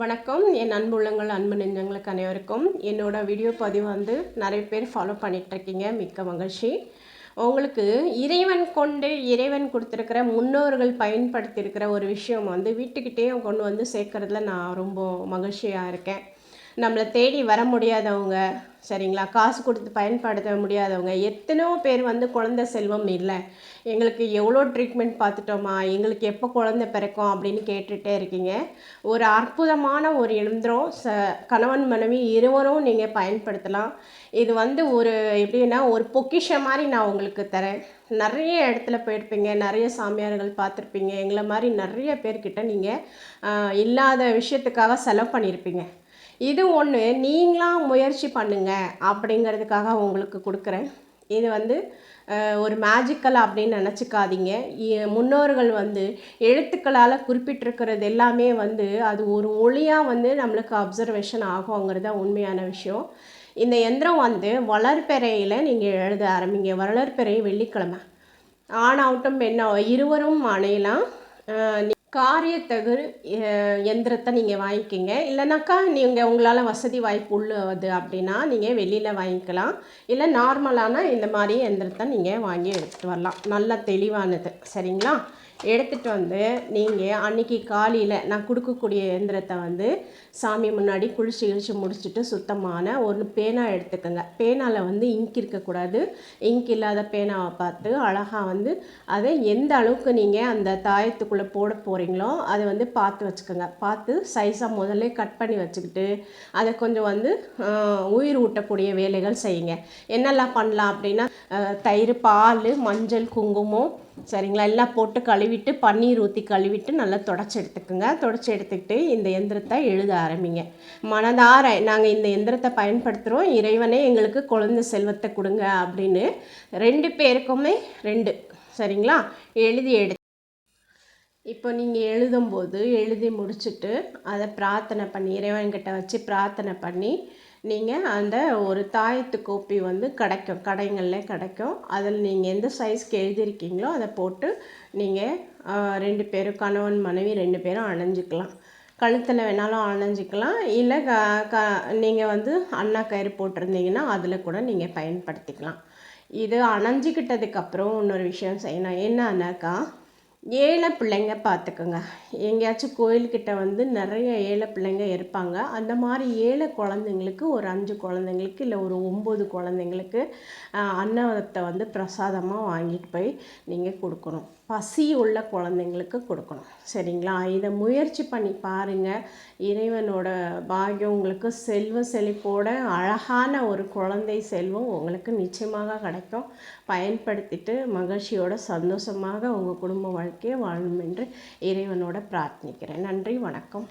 வணக்கம். என் அன்புள்ளங்கள் அன்பு நெஞ்சங்களுக்கு அனைவருக்கும். என்னோடய வீடியோ பதிவு வந்து நிறைய பேர் ஃபாலோ பண்ணிகிட்ருக்கீங்க மிக்க மகிழ்ச்சி. உங்களுக்கு இறைவன் கொண்டு இறைவன் கொடுத்துருக்கிற முன்னோர்கள் பயன்படுத்தியிருக்கிற ஒரு விஷயம் வந்து வீட்டுக்கிட்டே கொண்டு வந்து சேர்க்குறதுல நான் ரொம்ப மகிழ்ச்சியாக இருக்கேன். நம்மளை தேடி வர முடியாதவங்க சரிங்களா? காசு கொடுத்து பயன்படுத்த முடியாதவங்க எத்தனையோ பேர் வந்து குழந்தை செல்வம் இல்லை. எங்களுக்கு எவ்வளோ ட்ரீட்மெண்ட் பார்த்துட்டோமா? எங்களுக்கு எப்போ குழந்தை பிறக்கும் அப்படின்னு கேட்டுகிட்டே இருக்கீங்க. ஒரு அற்புதமான ஒரு இயந்திரம் ச கணவன் மனைவி இருவரும் நீங்கள் பயன்படுத்தலாம். இது வந்து ஒரு எப்படின்னா ஒரு பொக்கிஷம் மாதிரி நான் உங்களுக்கு தரேன். நிறைய இடத்துல போயிருப்பீங்க நிறைய சாமியார்கள் பார்த்துருப்பீங்க. எங்களை மாதிரி நிறைய பேர்கிட்ட நீங்கள் இல்லாத விஷயத்துக்காக செலவு பண்ணியிருப்பீங்க இது ஒன்று நீங்களாம் முயற்சி பண்ணுங்க அப்படிங்கிறதுக்காக உங்களுக்கு கொடுக்குறேன். இது வந்து ஒரு மேஜிக்கல் அப்படின்னு நினச்சிக்காதீங்க. இ- முன்னோர்கள் வந்து எழுத்துக்களால் குறிப்பிட்டிருக்கிறது எல்லாமே வந்து அது ஒரு ஒளியாக வந்து நம்மளுக்கு அப்சர்வேஷன் ஆகுங்கிறது தான் உண்மையான விஷயம். இந்த எந்திரம் வந்து வளர்ப்பெறையில் நீங்கள் எழுத ஆரம்பிங்க. வளர்ப்பெறை வெள்ளிக்கிழமை. ஆணாகட்டும் பெண்ணா இருவரும் அணையலாம். நீ- காரியத்தகு எந்திரத்தை நீங்கள் வாங்கிக்கிங்க. இல்லைனாக்கா நீங்கள் உங்களால் வசதி வாய்ப்பு உள்ளது அப்படின்னா நீங்கள் வெளியில் வாங்கிக்கலாம். இல்லை நார்மலான இந்த மாதிரி எந்திரத்தை நீங்கள் வாங்கி எடுத்துகிட்டு வரலாம். நல்லா தெளிவானது. சரிங்களா? எடுத்துகிட்டு வந்து நீங்கள் அன்னைக்கு காலையில் நான் கொடுக்கக்கூடிய எந்திரத்தை வந்து சாமி முன்னாடி குளிச்சு கிழிச்சு முடிச்சுட்டு சுத்தமான ஒரு பேனா எடுத்துக்கோங்க. பேனாவில் வந்து இங்க் இருக்கக்கூடாது. இங்க் இல்லாத பேனாவை பார்த்து அழகாக வந்து அதை எந்த அளவுக்கு நீங்கள் அந்த தாயத்துக்குள்ளே போட போகிறீங்களோ அதை வந்து பார்த்து வச்சுக்கோங்க. பார்த்து சைஸாக முதல்ல கட் பண்ணி வச்சுக்கிட்டு அதை கொஞ்சம் வந்து உயிர் ஊட்டக்கூடிய வேலைகள் செய்யுங்க. என்னெல்லாம் பண்ணலாம் அப்படின்னா தயிர் பால் மஞ்சள் குங்குமம் சரிங்களா? எல்லாம் போட்டு கழுவிட்டு பன்னீர் ஊற்றி கழுவிட்டு நல்லா தொடச்சி எடுத்துக்கோங்க. தொடச்சி எடுத்துக்கிட்டு இந்த எந்திரத்தை எழுத ஆரம்பிங்க. மனதார நாங்கள் இந்த எந்திரத்தை பயன்படுத்துகிறோம் இறைவனே எங்களுக்கு குழந்தை செல்வத்தை கொடுங்க அப்படின்னு ரெண்டு பேருக்குமே ரெண்டு சரிங்களா? எழுதி எடு இப்போ நீங்கள் எழுதும்போது எழுதி முடிச்சுட்டு அதை பிரார்த்தனை பண்ணி இறைவன்கிட்ட வச்சு பிரார்த்தனை பண்ணி நீங்கள் அந்த ஒரு தாயத்து கோப்பி வந்து கிடைக்கும் கடைங்களில் கிடைக்கும். அதில் நீங்கள் எந்த சைஸ்க்கு எழுதியிருக்கீங்களோ அதை போட்டு நீங்கள் ரெண்டு பேரும் கணவன் மனைவி ரெண்டு பேரும் அணைஞ்சிக்கலாம். கழுத்தில் வேணாலும் அணைஞ்சிக்கலாம். இல்லை க க நீங்கள் வந்து அண்ணா கயிறு போட்டிருந்தீங்கன்னா அதில் கூட நீங்கள் பயன்படுத்திக்கலாம். இது அணைஞ்சிக்கிட்டதுக்கப்புறம் இன்னொரு விஷயம் செய்யணும். என்னன்னாக்கா ஏழை பிள்ளைங்க பார்த்துக்கோங்க. எங்கேயாச்சும் கோயில்கிட்ட வந்து நிறைய ஏழை பிள்ளைங்க இருப்பாங்க. அந்த மாதிரி ஏழை குழந்தைங்களுக்கு ஒரு அஞ்சு குழந்தைங்களுக்கு இல்லை ஒரு ஒம்பது குழந்தைங்களுக்கு அன்னத்தை வந்து பிரசாதமாக வாங்கிட்டு போய் நீங்கள் கொடுக்கணும். பசி உள்ள குழந்தைங்களுக்கு கொடுக்கணும். சரிங்களா? இதை முயற்சி பண்ணி பாருங்கள் இறைவனோட பாகியம் உங்களுக்கு செல்வ செழிப்போட அழகான ஒரு குழந்தை செல்வம் உங்களுக்கு நிச்சயமாக கிடைக்கும். பயன்படுத்திட்டு மகிழ்ச்சியோட சந்தோஷமாக உங்கள் குடும்ப வாழ்க்கையை வாழணும் என்று இறைவனோட பிரார்த்திக்கிறேன். நன்றி வணக்கம்.